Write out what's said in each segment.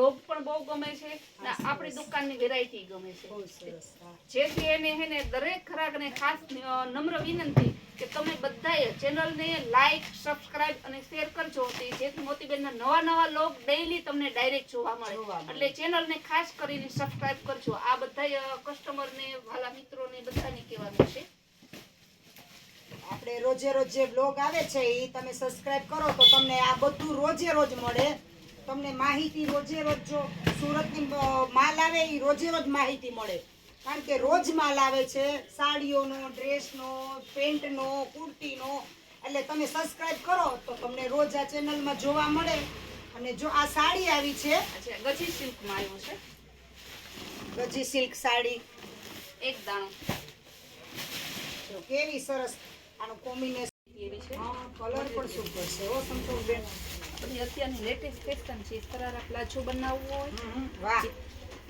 Log પણ બહુ ગમે છે ને આપણી દુકાનની વેરાયટી ગમે છે. જેથી એને હે ને દરેક ખરાકને ખાસ નમ્ર વિનંતી કે તમે બધાએ ચેનલને લાઈક સબસ્ક્રાઇબ અને શેર કરજો જેથી મોતીબેનના નવા નવા લોગ ડેઈલી તમને ડાયરેક્ટ જોવા મળે. જોવા મળે. એટલે ચેનલને ખાસ કરીને સબસ્ક્રાઇબ કરજો. આ બધા કસ્ટમરને વાલા મિત્રોને બધાને કહેવાનું છે. આપણે રોજે રોજ જે બ્લોગ આવે છે એ તમે સબસ્ક્રાઇબ કરો તો તમને આ બધું રોજે રોજ મળે. તમને માહિતી રોજે રોજ જો સુરતની માલ આવે એ રોજે રોજ માહિતી મળે. કારણ કે રોજ માલ આવે છે સાડીઓનો ડ્રેસનો પેન્ટનો કુર્તીનો. એટલે તમે સબસ્ક્રાઇબ કરો તો તમને રોજ આ ચેનલમાં જોવા મળે. અને જો આ સાડી આવી છે ગજી સિલ્કમાં આવ્યું છે? ગજી સિલ્ક સાડી. એક દાણો. જો કેવી સરસ આનું કોમ્બિનેશન એવી છે? કલર પણ સુપર છે. હો સંતોષબેન બધી અત્યારની લેટેસ્ટ ફેશન છે સરારા પ્લાઝો બનાવવો હોય. હમ હમ, વાહ.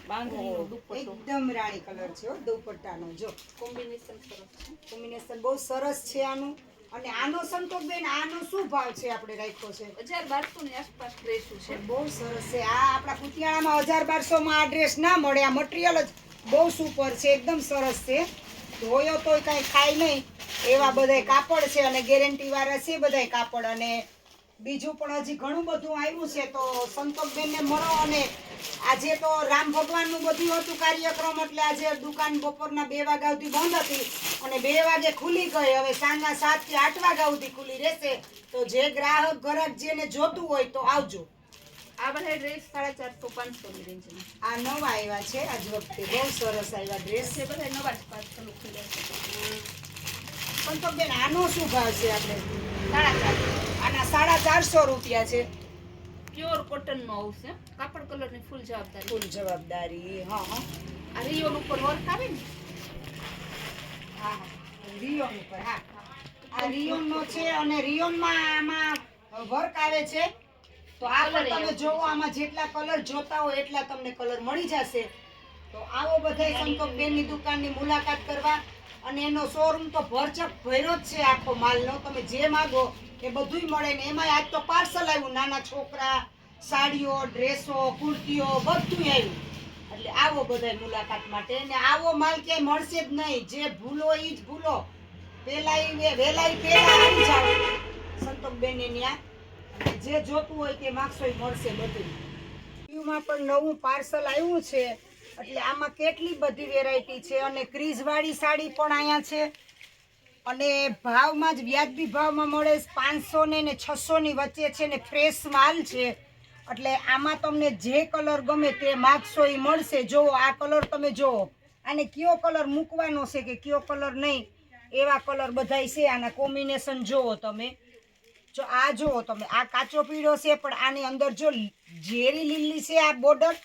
બાંધણીનો દુપટ્ટો. એકદમ રાણી કલર છે હો દુપટ્ટાનો. જો. કોમ્બિનેશન સરસ છે. કોમ્બિનેશન બહુ સરસ છે આનું. અને આનો સંતોષબેન આનો શું ભાવ છે આપણે રાખ્યો છે? હજાર બારસો ની આસપાસ ડ્રેસો છે. બહુ સરસ છે. આ આપણા કુતિયાણામાં હજાર બારસો માં આ ડ્રેસ ના મળે. આ મટીરિયલ જ બહુ સુપર છે એકદમ સરસ છે. ધોયો તોય કાંઈ ખાય નહીં. એવા બધાય કાપડ છે અને ગેરંટી વાળા છે બધાય કાપડ. અને બીજું પણ હજી ઘણું બધું આવ્યું છે તો સંતોષબેનને મળો અને આજે તો રામ ભગવાનનું બધું હતું કાર્યક્રમ એટલે આજે દુકાન બપોરના બે વાગ્યા સુધી બંધ હતી અને બે વાગે ખુલી ગઈ. હવે સાંજના સાતથી આઠ વાગ્યા સુધી ખુલી રહેશે. તો જે ગ્રાહક ગ્રાહક જેને જોતું હોય તો આવજો. આ બધા ડ્રેસ સાડા ચારસો પાંચસો ની રેન્જમાં આ નવા આવ્યા છે. આજ વખતે બહુ સરસ આવ્યા ડ્રેસ છે બધા નવા જ પાંચસો પણ તો બેન આનો શું ભાવ છે આપણે? સાડા આના સાડા ચારસો રૂપિયા છે. પ્યોર કોટન નો આવશે. કાપડ કલરની ફૂલ જવાબદારી. ફૂલ જવાબદારી. હા હા. આ રિયોન ઉપર વર્ક આવે ને? હા હા. રિયોન ઉપર હા. આ રિયોન નો છે અને રિયોનમાં આમાં વર્ક આવે છે. તો આ પણ તમે જોવો આમાં જેટલા કલર જોતા હોય એટલા તમને કલર મળી જશે. તો આવો બધાય સંતોષબેનની દુકાનની મુલાકાત કરવા. અને એનો શોરૂમ તો ભરચક ભર્યો જ છે આખો માલનો. તમે જે માગો એ બધુંય મળે ને એમાંય આજ તો પાર્સલ આવ્યું. નાના છોકરા, સાડીઓ, ડ્રેસો, કુર્તીઓ બધું આવ્યું. એટલે આવો બધાય મુલાકાત માટે. ને આવો માલ ક્યાંય મળશે જ નહીં. જે ભૂલો એ જ ભૂલો. પેલાય વેલાય પેલા આવી જાવ સંતોષબેન ત્યાં અને જે જોતું હોય તે માગશો એ મળશે બધું માં પણ નવું પાર્સલ આવ્યું છે. એટલે આમાં કેટલી બધી વેરાયટી છે અને ક્રીઝવાળી સાડી પણ અહીંયા છે. અને ભાવમાં જ વ્યાજબી ભાવમાં મળે પાંચસો ને ને છસો ની વચ્ચે છે ને ફ્રેશ માલ છે. એટલે આમાં તમને જે કલર ગમે તે માગશો એ મળશે. જુઓ આ કલર તમે જુઓ આને કયો કલર મૂકવાનો છે કે કયો કલર નહીં, એવા કલર બધાય છે. આના કોમ્બિનેશન જુઓ તમે. જો આ જુઓ તમે. આ કાચો પીળો છે, પણ આની અંદર જો ઝેરી લીલી છે આ બોર્ડર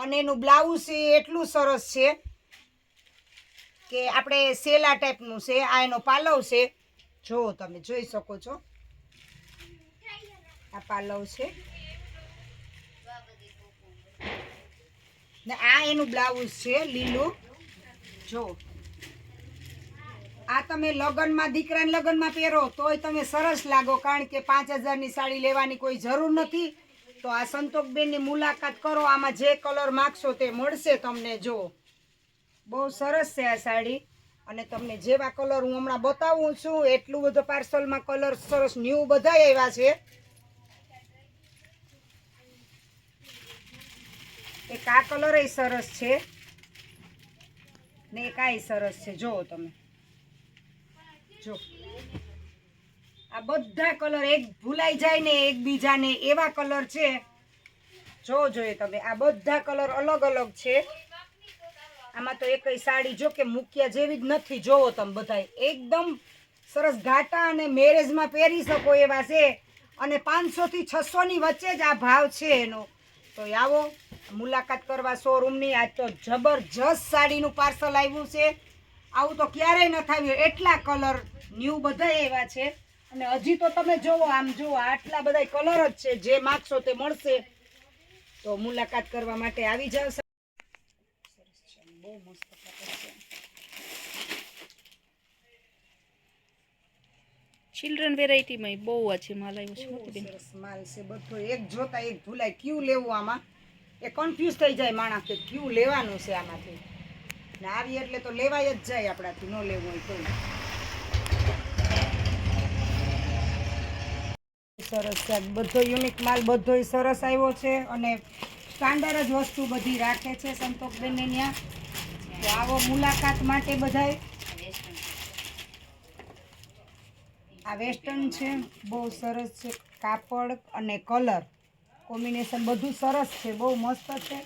અને એનું બ્લાઉઝ છે એટલું સરસ છે કે આપણે સેલા ટાઈપનું છે, આ એનો પાલવ છે. જો તમે જોઈ શકો છો. આ પાલવ છે. ને આ એનું બ્લાઉઝ છે, લીલું. જો. આ તમે લગ્નમાં, દીકરાને લગ્નમાં પહેરો, તોય તમે સરસ લાગો, કારણ કે પાંચ હજારની સાડી લેવાની કોઈ જરૂર નથી. તો આ સંતોકબેનની મુલાકાત કરો, આમાં જે કલર માગશો તે મળશે તમને જો. બહુ સરસ છે આ સાડી. અને તમને જેવા કલર હું હમણાં બતાવું છું, એટલું બધું પાર્સલમાં કલર સરસ ન્યૂ બધા આવ્યા છે. એક આ કલર સરસ છે. ને એક આ સરસ છે. જુઓ તમે. જો આ બધા કલર એક ભૂલાઈ જાય ને એકબીજાને એવા કલર છે. જો જોઈએ તમે, આ બધા કલર અલગ અલગ છે. આમાં તો એકય સાડી જો કે મૂક્યા જેવી જ નથી. જોવો તમે બધા એકદમ સરસ ઘાટા અને મેરેજમાં પહેરી શકો એવા છે. અને પાંચસો થી છસો ની વચ્ચે જ આ ભાવ છે એનો. તો આવો, મુલાકાત કરવા શોરૂમની આજ તો જબરજસ્ત સાડીનું પાર્સલ આવ્યું છે. આવું તો ક્યારેય નથી આવ્યું એટલા કલર ન્યૂ બધા એવા છે. અને હજી તો તમે જોવો આમ જુઓ આટલા બધા કલર જ છે. જે માગશો તે મળશે. તો મુલાકાત કરવા માટે આવી જાવ. બહુ મસ્ત છે. ચિલ્ડ્રન વેરાયટીમાં બહુ છે માલ આવ્યો છે સરસ માલ છે બધો એક જોતા એક ભૂલાય. ક્યુ લેવું આમાં? એ કન્ફ્યુઝ થઈ જાય માણસ કે ક્યુ લેવાનું છે આમાંથી. ને આવી એટલે તો લેવાય જ જાય આપણાથી ન લેવું હોય તો. સરસ છે. બધો યુનિક માલ બધોય સરસ આવ્યો છે અને સ્ટાન્ડર્ડ જ વસ્તુ બધી રાખે છે સંતોષબેનને ત્યાં. તો આવો મુલાકાત માટે બધાય. આ વેસ્ટર્ન છે, બહુ સરસ છે, કાપડ અને કલર. કોમ્બિનેશન બધું સરસ છે, બહુ મસ્ત છે.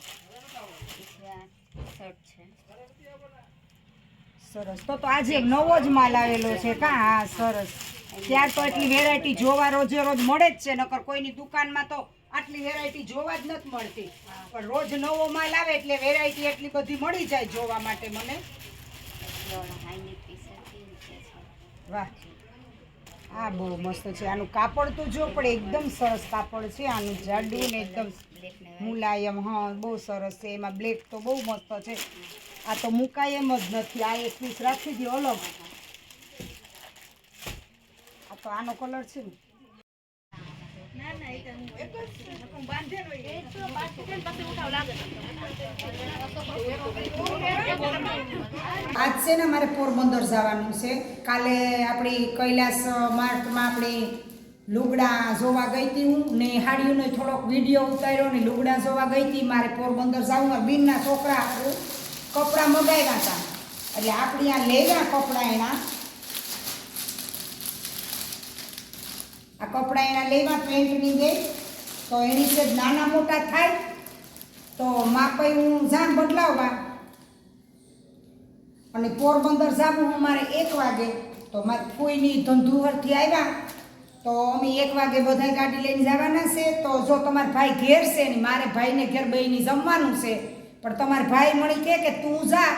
સરસ. તો તો આજે નવો જ માલ આવેલો છે કા? હા, સરસ. ત્યાર તો એટલી વેરાયટી જોવા રોજે રોજ મળે જ છે નકર કોઈની દુકાનમાં તો આટલી વેરાયટી જોવા જ નથી મળતી. પણ રોજ નવો માલ આવે એટલે વેરાયટી એટલી બધી મળી જાય જોવા માટે મને. વાહ. આ બહુ મસ્ત છે. આનું કાપડ તો જો પણ એકદમ સરસ કાપડ છે. આનું જાડું ને એકદમ મુલાયમ હા બહુ સરસ છે. એમાં બ્લેક તો બહુ મસ્ત છે. આ તો મુકાય એમ જ નથી. આ એકવીસ રાખી દે અલગ. તો આનો કલર છે આજ છે ને મારે પોરબંદર જવાનું છે. કાલે આપણી કૈલાસ માર્ટમાં આપણી લુગડા જોવા ગઈ હતી હું ને હાડીઓનો થોડોક વીડિયો ઉતાર્યો ને લુગડા જોવા ગઈ હતી. મારે પોરબંદર જવું મારે બીનના છોકરા કપડાં મગાવ્યા હતા. એટલે આપણે આ લેવા કપડાં એના આ કપડાં એના લેવા પેન્ટની દે તો એની છે નાના મોટા થાય. તો માપે હું જાણ બદલાવવા. અને પોરબંદર જાવું હું મારે એક વાગે. તો મારે કોઈની ધંધુહરથી આવ્યા. તો અમે એક વાગે બધા ગાડી લઈને જવાના છે. તો જો તમારા ભાઈ ઘેર છે ને મારે ભાઈને ઘેર બહીની જમવાનું છે. પણ તમારા ભાઈ મળી કહે કે તું જા.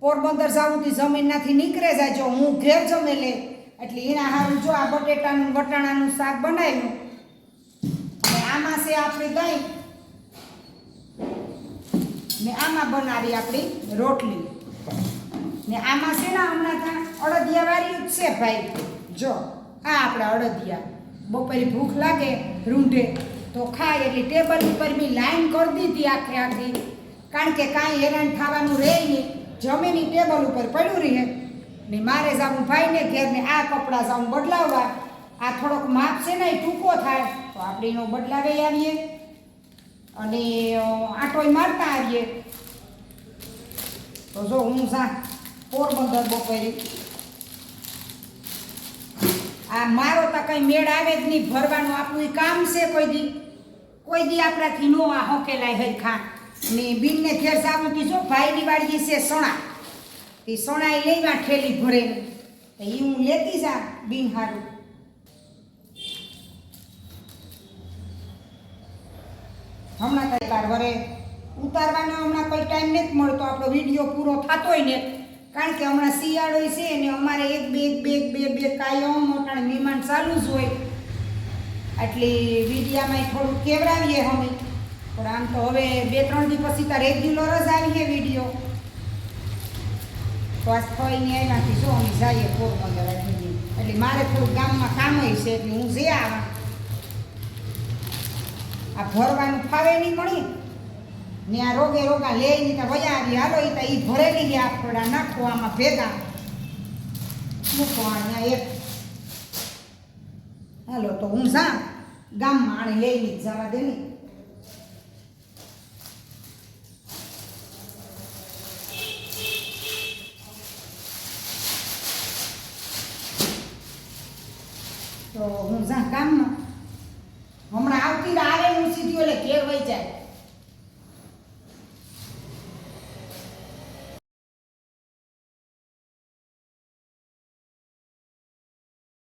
પોરબંદર જાવું તી જમીનનાથી નીકળે જાય જો હું ઘેર જમે લે. એટલે એના હારું જો આ બટેટાનું વટાણાનું શાક બનાવ્યું. અને આમાં છે આપણી દહીં. ને આમાં બનાવી આપણી રોટલી. ને આમાં છે ને હમણાં ત્યાં અડદિયા વાળી જ છે ભાઈ. જો, આ આપણા અડદિયા. બપોરે ભૂખ લાગે, રૂંઢે, તો ખાય. એટલે ટેબલ ઉપર બી લાઈન કરી દીધી આખે આખી. કારણ કે કાંઈ હેરાન થવાનું રહે નહીં. જમીની ટેબલ ઉપર પડ્યું રહે. ને મારે જાવું ભાઈને ઘેર આ કપડાં જાવું બદલાવવા, આ થોડોક માપ છે ને એ ટૂંકો થાય, તો આપણે એનો બદલાવી આવીએ અને આટોય મારતા આવીએ. તો જો હું સા પોરબંદર બપોરી. આ મારો તો કંઈ મેળ આવે જ નહીં, ભરવાનું આપણું એ કામ છે કોઈ દી. કોઈ દી આપણાથી નો આ હોકેલાય હરખા. ને બીનને ઘેર જાવું કીધું જો, ભાઈની વાડીએ છે સણા. એ સણા લેવા ઠેલી ભરે તો એ હું લેતી જા બિન હારું હમણાં કઈ વાર વરે ઉતારવાનો હમણાં કોઈ ટાઈમ નથી મળતો. આપણો વીડિયો પૂરો થતોય ને કારણ કે હમણાં શિયાળો છે ને અમારે એક, બે એક બે એક, બે બે કાયમ મોટા મહેમાન ચાલુ જ હોય. એટલે વિડીયામાં થોડું કેવડાવીએ અમે. પણ આમ તો હવે બે, ત્રણ દિવસ પછી એક રેગ્યુલર જ આવીએ વીડિયો. તો આ થઈને એનાથી શું અમે જઈએ પોરબંદર એટલે મારે થોડું ગામમાં કામ છે એટલે હું જે આવા. આ ભરવાનું ફાવે નહીં મળી ને આ રોગે રોગા લે નહીં ત્યાં વયા આવી. હાલો એ તો ભરેલી ગયા આપણા નાખો આમાં ભેગા. મૂકો અહીંયા એક. હાલો તો હું જા. ગામમાં આને લઈને જ જવા દે ને તો હું જા કામમાં. હમણાં આવતી રારે હું સીધી એટલે ઘેર વહી જાય.